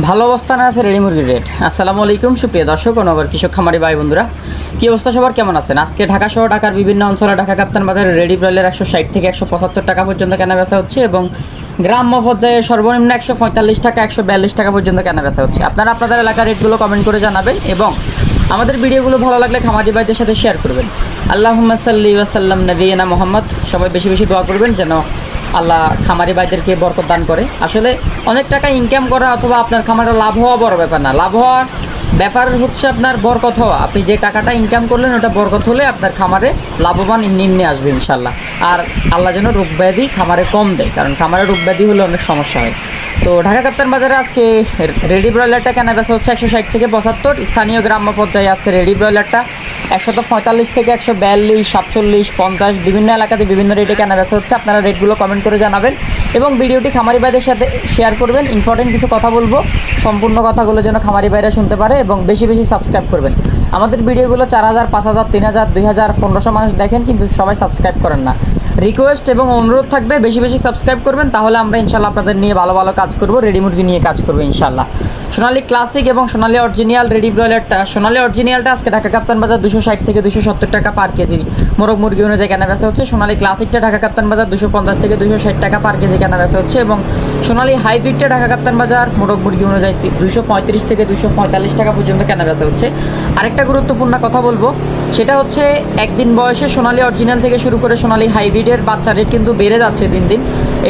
ভালো অবস্থানে আছে রেডি মুরগির রেট। আসসালামু আলাইকুম, সুপ্রিয় দর্শক ও নগর কৃষক খামারি ভাই বন্ধুরা। কি অবস্থা সবার? কেমন আছেন? আজকে ঢাকা সহ ঢাকার বিভিন্ন অঞ্চলে ঢাকা কাপ্তান বাজারে রেডি ব্রয়লার একশো ষাট থেকে একশো পঁচাত্তর টাকা পর্যন্ত কেনা বেচা হচ্ছে এবং গ্রাম্য পর্যায়ে সর্বনিম্ন একশো পঁয়তাল্লিশ টাকা, একশো বিয়াল্লিশ টাকা পর্যন্ত কেনা বেচা হচ্ছে। আপনারা আপনাদের এলাকার রেটগুলো কমেন্ট করে জানাবেন এবং আমাদের ভিডিওগুলো ভালো লাগলে খামারি ভাইদের সাথে শেয়ার করবেন। আল্লাহ সাল্লি ওয়াসাল্লাম নবীনা মোহাম্মদ। সবাই বেশি বেশি দোয়া করবেন যেন আল্লাহ খামারি ভাইদেরকে বরকত দান করে। আসলে অনেক টাকা ইনকাম করা অথবা আপনার খামারে লাভ হওয়া বড় ব্যাপার না। লাভ হওয়ার ব্যাপার হচ্ছে আপনার বরকত হওয়া। আপনি যে টাকাটা ইনকাম করলেন, ওটা বরকত হলে আপনার খামারে লাভবান নিম্নে আসবে ইনশাল্লাহ আর আল্লাহ যেন রোগ ব্যাধি খামারে কম দেয়, কারণ খামারে রোগ ব্যাধি হলে অনেক সমস্যা হয়। তো ঢাকা কাপ্তান বাজারে আজকে রেডি ব্রয়লারটা কেনা বেচা হচ্ছে একশো ষাট থেকে পঁচাত্তর। স্থানীয় গ্রাম্য পর্যায়ে আজকে রেডি ব্রয়লারটা একশত পঁয়তাল্লিশ থেকে একশো বিয়াল্লিশ, সাতচল্লিশ, পঞ্চাশ, বিভিন্ন এলাকাতে বিভিন্ন রেটে কেনা বেচা হচ্ছে। আপনারা রেটগুলো কমেন্ট করে জানাবেন এবং ভিডিওটি খামারি ভাইদের সাথে শেয়ার করবেন। ইম্পর্টেন্ট কিছু কথা বলব, সম্পূর্ণ কথাগুলো যেন খামারি ভাইরা শুনতে পারে এবং বেশি বেশি সাবস্ক্রাইব করবেন। আমাদের ভিডিওগুলো চার হাজার, পাঁচ হাজার, তিন হাজার, দুই হাজার, পনেরোশো মানুষ দেখেন, কিন্তু সবাই সাবস্ক্রাইব করেন না। রিকোয়েস্ট এবং অনুরোধ থাকবে, বেশি বেশি সাবস্ক্রাইব করবেন, তাহলে আমরা ইনশাল্লাহ আপনাদের নিয়ে ভালো ভালো কাজ করব রেডি নিয়ে কাজ করব ইনশাল্লাহ। সোনালি ক্লাসিক এবং সোনালি অরিজিনাল রেডি ব্রয়লারটা। সোনালি অরিজিনালটা আজকে ঢাকা কাপ্তান বাজার দুশো ষাট থেকে দুশো সত্তর টাকা পার কেজি। মোরগ মুরগি অনুযায়ী কেনা বেচা হচ্ছে। সোনালি ক্লাসিকটা ঢাকা কাপ্তান বাজার দুশো পঞ্চাশ থেকে দুশো ষাট টাকা পার কেজি কেনা বেচা হচ্ছে এবং সোনালি হাইব্রিডটা ঢাকা কাপ্তান বাজার মোরগ মুরগি অনুযায়ী দুশো পঁয়ত্রিশ থেকে দুশো পঁয়তাল্লিশ টাকা পর্যন্ত কেনা বেচা হচ্ছে। আরেকটা গুরুত্বপূর্ণ কথা বলব, সেটা হচ্ছে একদিন বয়সে সোনালি অরিজিনাল থেকে শুরু করে সোনালি হাইব্রিডের বাচ্চা রেট কিন্তু বেড়ে যাচ্ছে দিন দিন।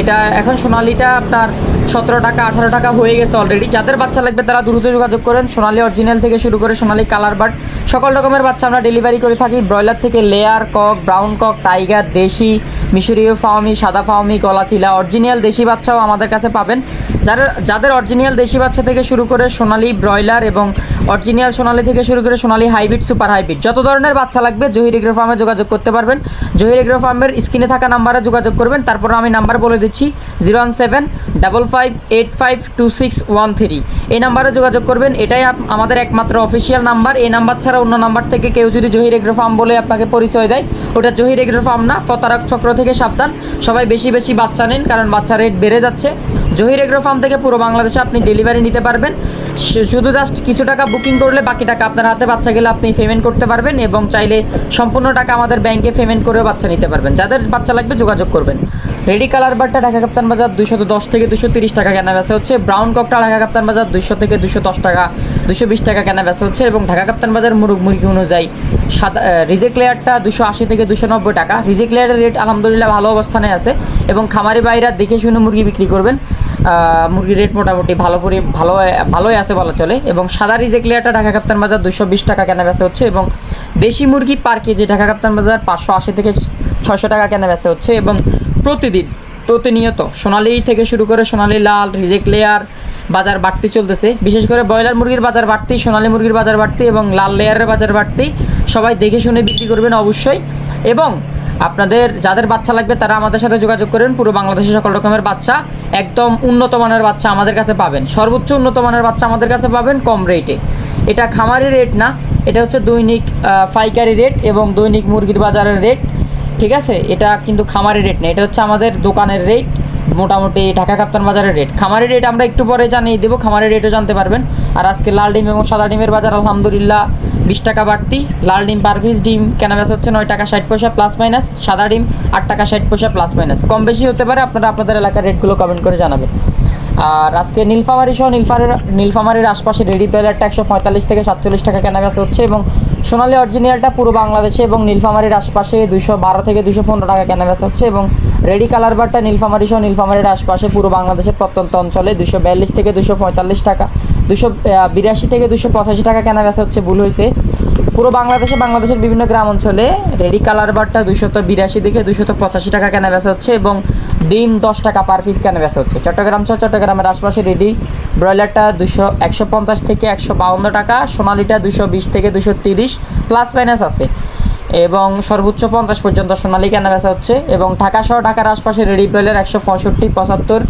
এটা এখন সোনালিটা আপনার সতেরো টাকা, আঠারো টাকা হয়ে গেছে অলরেডি যাদের বাচ্চা লাগবে তারা দ্রুত যোগাযোগ করেন। সোনালি অরিজিনাল থেকে শুরু করে সোনালি কালার বার্ড সকল রকমের বাচ্চা আমরা ডেলিভারি করে থাকি। ব্রয়লার থেকে layer cock brown cock tiger দেশি, মিশরীয় ফাওমি, সাদা ফাওমি গলাথিলা অরিজিনাল দেশি বাচ্চাও আমাদের কাছে পাবেন। যারা, যাদের অরিজিনাল দেশি বাচ্চা থেকে শুরু করে সোনালি ব্রয়লার এবং অরিজিনাল সোনালি থেকে শুরু করে সোনালি হাইব্রিড সুপার হাইব্রিড যত ধরনের বাচ্চা লাগবে, জহির এগ্রো ফার্মে যোগাযোগ করতে পারবেন। জহির এগ্রো ফার্মের স্ক্রিনে থাকা নাম্বারে যোগাযোগ করবেন। তারপর আমি নাম্বার বলে দিচ্ছি zero one seven double five eight five two six one three এই নাম্বারে যোগাযোগ করবেন এটাই আমাদের একমাত্র অফিসিয়াল নাম্বার এই নাম্বার ছাড়া অন্য নাম্বার থেকে কেউ যদি জহির এগ্রো ফার্ম বলে আপনাকে পরিচয় দেয় ওটা জহির এগ্রো ফার্ম না প্রতারক চক্র থেকে সাবধান সবাই বেশি বেশি বাচ্চা নেন কারণ বাচ্চা রেট বেড়ে যাচ্ছে জহির এগ্রো ফার্ম থেকে পুরো বাংলাদেশে আপনি ডেলিভারি নিতে পারবেন শুধু জাস্ট কিছু টাকা বুকিং করলে বাকি টাকা আপনার হাতে বাচ্চা গেলে আপনি পেমেন্ট করতে পারবেন এবং চাইলে সম্পূর্ণ টাকা আমাদের ব্যাংকে পেমেন্ট করেও বাচ্চা নিতে পারবেন। যাদের বাচ্চা লাগবে যোগাযোগ করবেন। রেডি কালার বারটা ঢাকা কাপ্তান বাজার দুশো দশ থেকে দুশো তিরিশ টাকা কেনা বেচা হচ্ছে। ব্রাউন ককটা ঢাকা কাপ্তান বাজার দুশো থেকে দুশো দশ টাকা দুশো বিশ টাকা কেনা বেচা হচ্ছে এবং ঢাকা কাপ্তান বাজার মুরগ মুরগি অনুযায়ী সাদা রিজেক লেয়ারটা দুশো আশি থেকে দুশো নব্বই টাকা। রিজেক লেয়ারের রেট আলহামদুলিল্লাহ ভালো অবস্থানে আছে এবং খামারি বাইরা দেখে শুনে মুরগি বিক্রি করবেন। মুরগির রেট মোটামুটি ভালো করে ভালো, ভালোই আছে বলা চলে। এবং সাদা রিজেক লেয়ারটা ঢাকা কাপ্তান বাজার দুশো বিশ টাকা কেনা বেচা হচ্ছে এবং দেশি মুরগি পার কেজি ঢাকা কাপ্তান বাজার পাঁচশো আশি থেকে ছয়শো টাকা কেনা বেচা হচ্ছে এবং প্রতিদিন, প্রতিনিয়ত সোনালি থেকে শুরু করে সোনালি লাল রিজেক লেয়ার বাজার বাড়তি চলতেছে। বিশেষ করে ব্রয়লার মুরগির বাজার বাড়তি, সোনালি মুরগির বাজার বাড়তি এবং লাল লেয়ারের বাজার বাড়তি সবাই দেখে শুনে বিক্রি করবেন অবশ্যই। এবং আপনাদের, যাদের বাচ্চা লাগবে তারা আমাদের সাথে যোগাযোগ করেন। পুরো বাংলাদেশে সকল রকমের বাচ্চা একদম উন্নত মানের বাচ্চা আমাদের কাছে পাবেন। সর্বোচ্চ উন্নত মানের বাচ্চা আমাদের কাছে পাবেন কম রেটে এটা খামারি রেট না, এটা হচ্ছে দৈনিক পাইকারি রেট এবং দৈনিক মুরগির বাজারের রেট ঠিক আছে? এটা কিন্তু খামারি রেট না, এটা হচ্ছে আমাদের দোকানের রেট মোটামুটি ঢাকা কাপ্তান বাজারের রেট খামারি রেট আমরা একটু পরে জানিয়ে দেবো, খামারি রেটও জানতে পারবেন। আর আজকে লাল ডিম এবং সাদা ডিমের বাজার, আলহামদুলিল্লাহ বিশ টাকা বাড়তি, লাল ডিম পার পিস ডিম কেনা বেচা হচ্ছে নয় টাকা ষাট পয়সা প্লাস মাইনাস সাদা ডিম আট টাকা ষাট পয়সা প্লাস মাইনাস কম বেশি হতে পারে, আপনারা আপনাদের এলাকার রেটগুলো কমেন্ট করে জানাবেন। আর আজকে নীলফামারি সহ নীলফামারের নীলফামারির আশপাশে রেডি প্লেয়ারটা একশো পঁয়তাল্লিশ থেকে সাতচল্লিশ টাকা কেনা বেচা হচ্ছে এবং সোনালি অরিজিনালটা পুরো বাংলাদেশে এবং নীলফামারির আশপাশে দুশো বারো থেকে দুশো পনেরো টাকা কেনা বেচা হচ্ছে এবং রেডি কালার বারটা নীলফামারি সহ নীলফামারির আশপাশে পুরো বাংলাদেশের প্রত্যন্ত অঞ্চলে দুশো বিয়াল্লিশ থেকে দুশো পঁয়তাল্লিশ টাকা। দুশো বিরাশি থেকে দুশো পঁচাশি টাকা কেনা বেচা হচ্ছে, ভুল হয়েছে। পুরো বাংলাদেশে, বাংলাদেশের বিভিন্ন গ্রাম অঞ্চলে রেডি কালার বারটা দুশত বিরাশি থেকে দুশত পঁচাশি টাকা কেনা বেচা হচ্ছে এবং ডিম দশ টাকা পার পিস কেনা বেচা হচ্ছে। চট্টগ্রাম সহ চট্টগ্রামের আশপাশে রেডি। ব্রয়লারটা দুশো একশো পঞ্চাশ থেকে একশো বাউন্ন টাকা, সোনালিটা দুশো বিশ থেকে দুশো তিরিশ প্লাস মাইনাস আছে। এবং সর্বোচ্চ পঞ্চাশ পর্যন্ত সোনালি কেনা বেচা হচ্ছে এবং ঢাকা সহ ঢাকার আশপাশে রেডি ব্রয়লার একশো পঁয়ষট্টি, পঁচাত্তর,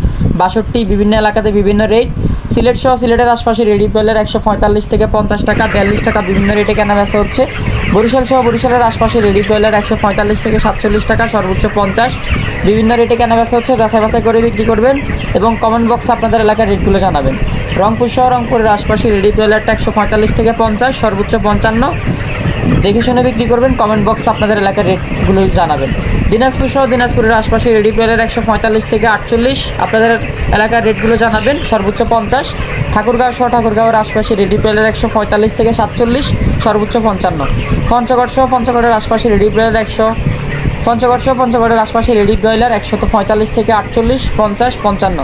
বাষট্টি, বিভিন্ন এলাকাতে বিভিন্ন রেট সিলেট সহ সিলেটের আশপাশে রেডি পেলের একশো পঁয়তাল্লিশ থেকে পঞ্চাশ টাকা, বিয়াল্লিশ টাকা বিভিন্ন রেটে কেনা বেচা হচ্ছে। বরিশাল সহ বরিশালের আশপাশে রেডি পেলের একশো পঁয়তাল্লিশ থেকে সাতচল্লিশ টাকা, সর্বোচ্চ পঞ্চাশ। বিভিন্ন রেটে কেনা বেচা হচ্ছে, যাচাই বাছাই করে বিক্রি করবেন এবং কমেন্ট বক্সে আপনাদের এলাকার রেটগুলো জানাবেন। রংপুর সহ রংপুরের আশপাশে রেডি ব্রয়লারটা একশো পঁয়তাল্লিশ থেকে পঞ্চাশ, সর্বোচ্চ পঞ্চান্ন। দেখে শুনে বিক্রি করবেন কমেন্ট বক্সে আপনাদের এলাকার রেটগুলো জানাবেন। দিনাজপুর সহ দিনাজপুরের আশপাশে রেডি ব্রয়লার একশো পঁয়তাল্লিশ থেকে আটচল্লিশ আপনাদের এলাকার রেটগুলো জানাবেন, সর্বোচ্চ পঞ্চাশ। ঠাকুরগাঁও সহ ঠাকুরগাঁওয়ের আশপাশে রেডি ব্রয়লার একশো পঁয়তাল্লিশ থেকে সাতচল্লিশ, সর্বোচ্চ পঞ্চান্ন। পঞ্চগড় সহ পঞ্চগড়ের আশপাশে রেডি ব্রয়লার একশো, পঞ্চগড় সহ পঞ্চগড়ের আশপাশে রেডি ব্রয়লার একশত পঁয়তাল্লিশ থেকে আটচল্লিশ, পঞ্চাশ, পঞ্চান্ন।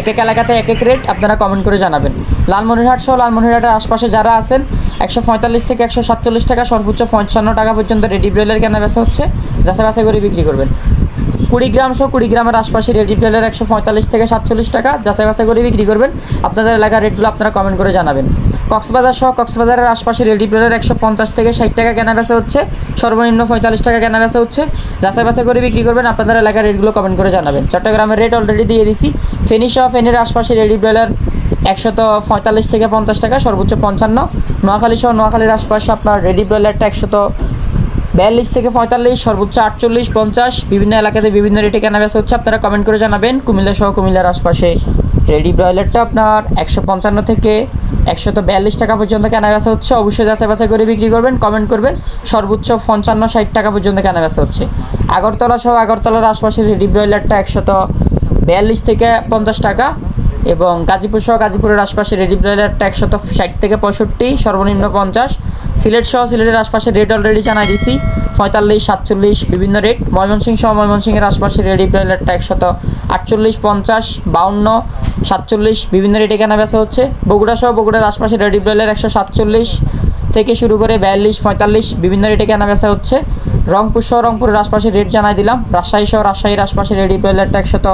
এক এক এলাকাতে এক এক রেট আপনারা কমেন্ট করে জানাবেন। লালমনিরহাট সহ লালমনিরহাটের আশপাশে যারা আছেন, একশো পঁয়তাল্লিশ থেকে একশো সাতচল্লিশ টাকা, সর্বোচ্চ পঞ্চান্ন টাকা পর্যন্ত রেডি ব্রেলের কেনা বেচা হচ্ছে যাচাই বাছাই করে বিক্রি করবেন। কুড়িগ্রাম সহ কুড়িগ্রামের আশপাশে রেডি ব্রেলের একশো পঁয়তাল্লিশ থেকে সাতচল্লিশ টাকা যাচাই বাছাই করে বিক্রি করবেন। আপনাদের এলাকার রেটগুলো আপনারা কমেন্ট করে জানাবেন। কক্সবাজার সহ কক্সবাজারের আশপাশে রেডি ব্রয়লার একশো পঞ্চাশ থেকে ষাট টাকা কেনা বেচা হচ্ছে। সর্বনিম্ন পঁয়তাল্লিশ টাকা কেনা বেচা হচ্ছে। যাচাই বাছাই করে বিক্রি করবেন আপনাদের এলাকার রেটগুলো কমেন্ট করে জানাবেন। চট্টগ্রামের রেট অলরেডি দিয়ে দিছি। ফেনী সহ ফেনীর আশপাশে রেডি ব্রয়লার একশত পঁয়তাল্লিশ থেকে পঞ্চাশ টাকা, সর্বোচ্চ পঞ্চান্ন। নোয়াখালী সহ নোয়াখালীর আশপাশে আপনার রেডি ব্রয়লারটা একশত বিয়াল্লিশ থেকে পঁয়তাল্লিশ, সর্বোচ্চ আটচল্লিশ, পঞ্চাশ। বিভিন্ন এলাকাতে বিভিন্ন রেটে কেনা বেচা হচ্ছে, আপনারা কমেন্ট করে জানাবেন। কুমিল্লা সহ কুমিল্লার আশপাশে। রেডি ব্রয়লারটা আপনার একশো পঞ্চান্ন থেকে একশত বিয়াল্লিশ টাকা পর্যন্ত কেনা বেচা হচ্ছে। অবশ্যই যাচাই বাছাই করে বিক্রি করবেন কমেন্ট করবেন। সর্বোচ্চ পঞ্চান্ন ষাট টাকা পর্যন্ত কেনা বেচা হচ্ছে। আগরতলা সহ আগরতলার আশপাশে রেডি ব্রয়লারটা একশত বিয়াল্লিশ থেকে পঞ্চাশ টাকা এবং গাজীপুর সহ গাজীপুরের আশপাশে রেডি ব্রয়লারটা একশত ষাট থেকে পঁয়ষট্টি, সর্বনিম্ন পঞ্চাশ। সিলেট সহ সিলেটের আশপাশে রেট অলরেডি জানাই দিছি। পঁয়তাল্লিশ, সাতচল্লিশ, বিভিন্ন রেট ময়মনসিংহ সহ ময়মনসিংহের আশপাশে রেডি ব্রয়লারটা একশত আটচল্লিশ, পঞ্চাশ, বাউন্ন, সাতচল্লিশ, বিভিন্ন রেটে কেনা বেচা হচ্ছে। বগুড়া সহ বগুড়ার আশপাশে রেডি ব্রয়লার একশো সাতচল্লিশ থেকে শুরু করে বিয়াল্লিশ, পঁয়তাল্লিশ, বিভিন্ন রেটে কেনা বেচা হচ্ছে। রংপুর সহ রংপুরের আশপাশে রেট জানাই দিলাম। রাজশাহী সহ রাজশাহীর আশপাশে রেডি ব্রয়লারটা একশত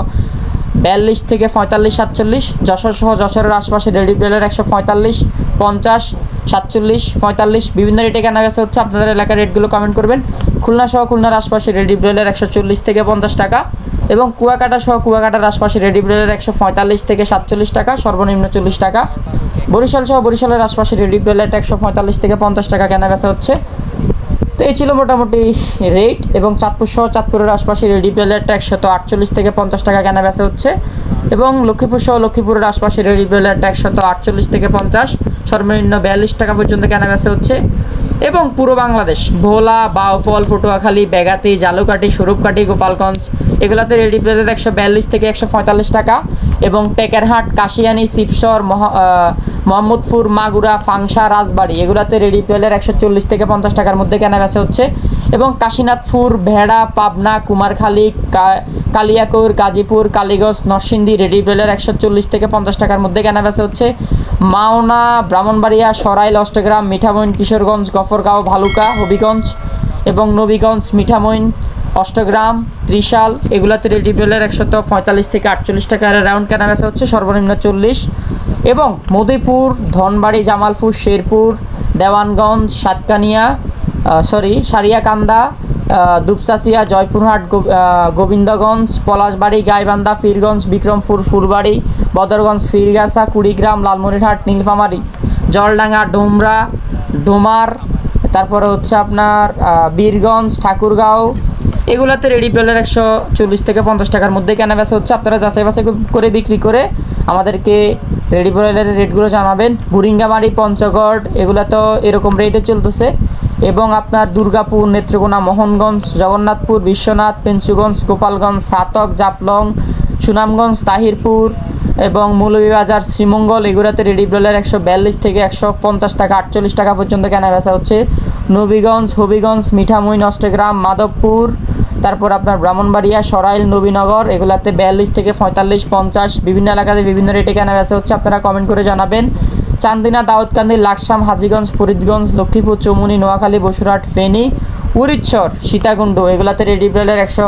বিয়াল্লিশ থেকে পঁয়তাল্লিশ, সাতচল্লিশ। যশোর সহ যশোরের আশপাশে রেডি ব্রেলের একশো পঁয়তাল্লিশ, পঞ্চাশ সাতচল্লিশ, পঁয়তাল্লিশ, বিভিন্ন রেটে কেনা বেচা হচ্ছে। আপনাদের এলাকার রেটগুলো কমেন্ট করবেন। খুলনা সহ খুলনার আশপাশে রেডি ব্রেলের একশো চল্লিশ থেকে পঞ্চাশ টাকা এবং কুয়াকাটা সহ কুয়াকাটার আশপাশে রেডি ব্রেলের একশো পঁয়তাল্লিশ থেকে সাতচল্লিশ টাকা, সর্বনিম্ন চল্লিশ টাকা। বরিশাল সহ বরিশালের আশপাশে রেডি ব্রেলের একশো পঁয়তাল্লিশ থেকে পঞ্চাশ টাকা কেনা বেচা হচ্ছে। তো এই ছিল মোটামুটি রেট এবং চাঁদপুর সহ চাঁদপুরের আশপাশে রেডি প্লেয়ারটা একশত আটচল্লিশ থেকে পঞ্চাশ টাকা কেনা বেচা হচ্ছে এবং লক্ষ্মীপুর সহ লক্ষ্মীপুরের আশপাশে রেডি প্লেয়ারটা একশত আটচল্লিশ থেকে পঞ্চাশ, সর্বনিম্ন বিয়াল্লিশ টাকা পর্যন্ত কেনা বেচা হচ্ছে এবং পুরো বাংলাদেশ, ভোলা, বাউফল, পটুয়াখালী, বেগাতি, জালুকাটি স্বরূপকাঠি গোপালগঞ্জ এগুলাতে রেডি প্লেয়ার একশো বিয়াল্লিশ থেকে একশো পঁয়তাল্লিশ টাকা। এবং টেকেরহাট, কাশিয়ানি, শিবসর মোহাম্মদপুর, মাগুরা ফাংসা রাজবাড়ি এগুলাতে রেডি প্লেয়ার একশো চল্লিশ থেকে পঞ্চাশ টাকার মধ্যে কেনা বেচা হচ্ছে। এবং কাশীনাথপুর, ভেড়া, পাবনা, কুমারখালী কালিয়াকুর, গাজীপুর, কালীগঞ্জ, নরসিংদী রেডি প্লেয়ার একশো চল্লিশ থেকে পঞ্চাশ টাকার মধ্যে কেনা বেচা হচ্ছে। মাওনা, ব্রাহ্মণবাড়িয়া, সরাইল, অষ্টগ্রাম, মিঠামইন, কিশোরগঞ্জ, গফরগাঁও, ভালুকা, হবিগঞ্জ এবং নবীগঞ্জ, মিঠামইন। অষ্টগ্রাম, ত্রিশাল, এগুলাতে রেডি বেলের একশত পঁয়তাল্লিশ থেকে আটচল্লিশ টাকার রাউন্ড কেনা বেচা হচ্ছে, সর্বনিম্ন চল্লিশ। এবং মদিপুর ধনবাড়ি, জামালপুর, শেরপুর, দেওয়ানগঞ্জ, সাতকানিয়া সরি সারিয়াকান্দা দুপচাচিয়া, জয়পুরহাট গোবিন্দগঞ্জ, পলাশবাড়ি, গাইবান্ধা, ফিরগঞ্জ, বিক্রমপুর, ফুলবাড়ি, বদরগঞ্জ, ফিরগাছা, কুড়িগ্রাম, লালমনিরহাট, নীলফামারী, জলডাঙ্গা, ডোমরা, ডোমার, তারপরে হচ্ছে আপনার বীরগঞ্জ, ঠাকুরগাঁও এগুলাতে রেডি বেলের একশো চল্লিশ থেকে পঞ্চাশ টাকার মধ্যে কেনা বেচা হচ্ছে। আপনারা যাচাই বাছাই করে বিক্রি করে আমাদেরকে রেডি বেলের রেটগুলো জানাবেন। বুরিঙ্গামারি পঞ্চগড়, এগুলো তো এরকম রেটে চলতেছে। এবং আপনার দুর্গাপুর, নেত্রকোনা, মোহনগঞ্জ, জগন্নাথপুর, বিশ্বনাথ, পেঞ্চুগঞ্জ, গোপালগঞ্জ, সাতক জাপলং সুনামগঞ্জ, তাহিরপুর এবং মৌলভীবাজার শ্রীমঙ্গল এগুলোতে রেডি ব্রয়লার একশো বিয়াল্লিশ থেকে একশো পঞ্চাশ টাকা, আটচল্লিশ টাকা পর্যন্ত কেনা বেচা হচ্ছে। নবীগঞ্জ, হবিগঞ্জ মিঠামুইন অষ্টগ্রাম মাধবপুর, তারপর আপনার ব্রাহ্মণবাড়িয়া, সরাইল, নবীনগর, এগুলাতে বিয়াল্লিশ থেকে পঁয়তাল্লিশ, পঞ্চাশ, বিভিন্ন এলাকাতে বিভিন্ন রেটে কেনা বেচা হচ্ছে। আপনারা কমেন্ট করে জানাবেন। চান্দিনা, দাউদকান্দি, লাকসাম, হাজিগঞ্জ, ফরিদগঞ্জ, লক্ষ্মীপুর চৌমুনি নোয়াখালী, বসুরহাট, ফেনী উরিচ্ছর সীতাকুণ্ড, এগুলাতে রেডি ব্রয়লার একশো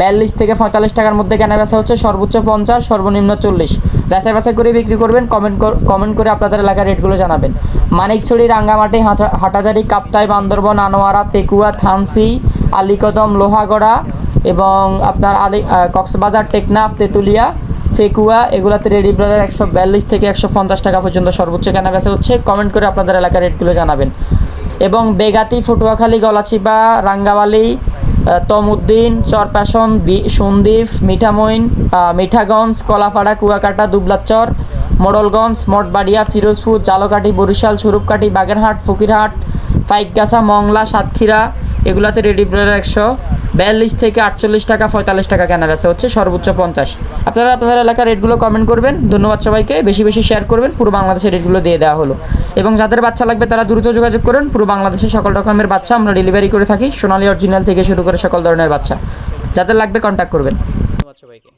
বিয়াল্লিশ থেকে পঁয়তাল্লিশ টাকার মধ্যে কেনা বেচা হচ্ছে সর্বোচ্চ পঞ্চাশ, সর্বনিম্ন চল্লিশ। যাচাই বাছাই করে বিক্রি করবেন কমেন্ট কমেন্ট করে আপনাদের এলাকার রেটগুলো জানাবেন। মানিকছড়ি, রাঙ্গামাটি, হাটা- হাটাজারি, কাপ্তাই, বান্দরবন, আনোয়ারা পেকুয়া থানসি, আলীকদম, লোহাগড়া এবং আপনার আলি কক্সবাজার, টেকনাফ, তেঁতুলিয়া, ফেকুয়া, এগুলাতে রেডি ব্রয়লার একশো বিয়াল্লিশ থেকে একশো পঞ্চাশ টাকা পর্যন্ত সর্বোচ্চ কেনা বেচা হচ্ছে। কমেন্ট করে আপনাদের এলাকার রেটগুলো জানাবেন। এবং বেগাতি, ফটুয়াখালী, গলাচিপা রাঙ্গাবালি তমুদ্দিন, চরপ্যাশন সন্দীপ মিঠামইন মিঠাগঞ্জ, কলাপাড়া, কুয়াকাটা দুবলাচর মোড়লগঞ্জ, মঠবাড়িয়া, ফিরোজপুর, জালকাঠি, বরিশাল স্বরূপকাঠি বাগেরহাট, ফকিরহাট, পাইকগাছা, মংলা, সাতক্ষীরা, এগুলাতে রেডি প্লেয়ার একশো। বিয়াল্লিশ থেকে আটচল্লিশ টাকা, পঁয়তাল্লিশ টাকা কেনা বেচা হচ্ছে, সর্বোচ্চ পঞ্চাশ। আপনারা আপনাদের এলাকার রেটগুলো কমেন্ট করবেন। ধন্যবাদ সবাইকে। বেশি বেশি শেয়ার করবেন। পুরো বাংলাদেশের রেটগুলো দিয়ে দেওয়া হলো। এবং যাদের বাচ্চা লাগবে তারা দ্রুত যোগাযোগ করুন। পুরো বাংলাদেশে সকল রকমের বাচ্চা আমরা ডেলিভারি করে থাকি। সোনালি অরিজিনাল থেকে শুরু করে সকল ধরনের বাচ্চা। যাদের লাগবে কন্ট্যাক্ট করবেন। ধন্যবাদ সবাইকে।